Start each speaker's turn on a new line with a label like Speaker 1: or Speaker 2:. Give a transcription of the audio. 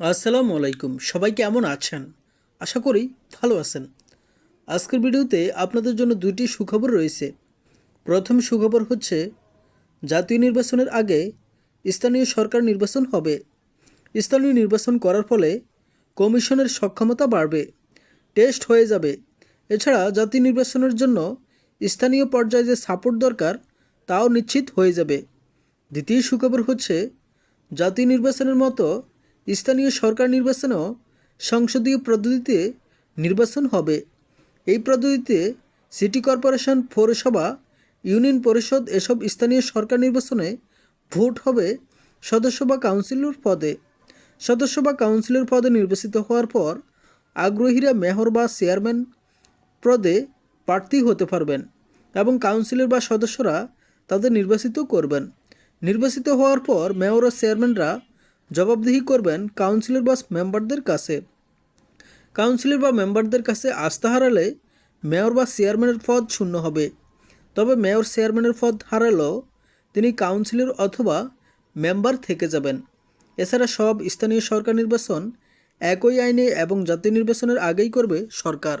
Speaker 1: আসসালামু আলাইকুম। সবাই কেমন আছেন? আশা করি ভালো আছেন। আজকের ভিডিওতে আপনাদের জন্য দুটি সুখবর রয়েছে। প্রথম সুখবর হচ্ছে, জাতীয় নির্বাচনের আগে স্থানীয় সরকার নির্বাচন হবে। স্থানীয় নির্বাচন করার ফলে কমিশনের সক্ষমতা বাড়বে, টেস্ট হয়ে যাবে। এছাড়া জাতীয় নির্বাচনের জন্য স্থানীয় পর্যায়ে যে সাপোর্ট দরকার, তাও নিশ্চিত হয়ে যাবে। দ্বিতীয় সুখবর হচ্ছে, জাতীয় নির্বাচনের মতো স্থানীয় সরকার নির্বাচনও সংসদীয় পদ্ধতিতে নির্বাচন হবে। এই পদ্ধতিতে সিটি কর্পোরেশন, পৌরসভা, ইউনিয়ন পরিষদ এসব স্থানীয় সরকার নির্বাচনে ভোট হবে সদস্য বা কাউন্সিলর পদে। সদস্য বা কাউন্সিলর পদে নির্বাচিত হওয়ার পর আগ্রহীরা মেয়র বা চেয়ারম্যান পদে প্রার্থী হতে পারবেন এবং কাউন্সিলর বা সদস্যরা তাদের নির্বাচিত করবেন। নির্বাচিত হওয়ার পর মেয়র ও চেয়ারম্যানরা জবাবদিহি করবেন কাউন্সিলর বা মেম্বারদের কাছে। কাউন্সিলর বা মেম্বারদের কাছে আস্থা হারালে মেয়র বা চেয়ারম্যানের পদ শূন্য হবে। তবে মেয়র, চেয়ারম্যানের পদ হারালেও তিনি কাউন্সিলর অথবা মেম্বার থেকে যাবেন। এছাড়া সব স্থানীয় সরকার নির্বাচন একই আইনে এবং জাতীয় নির্বাচনের আগেই করবে সরকার।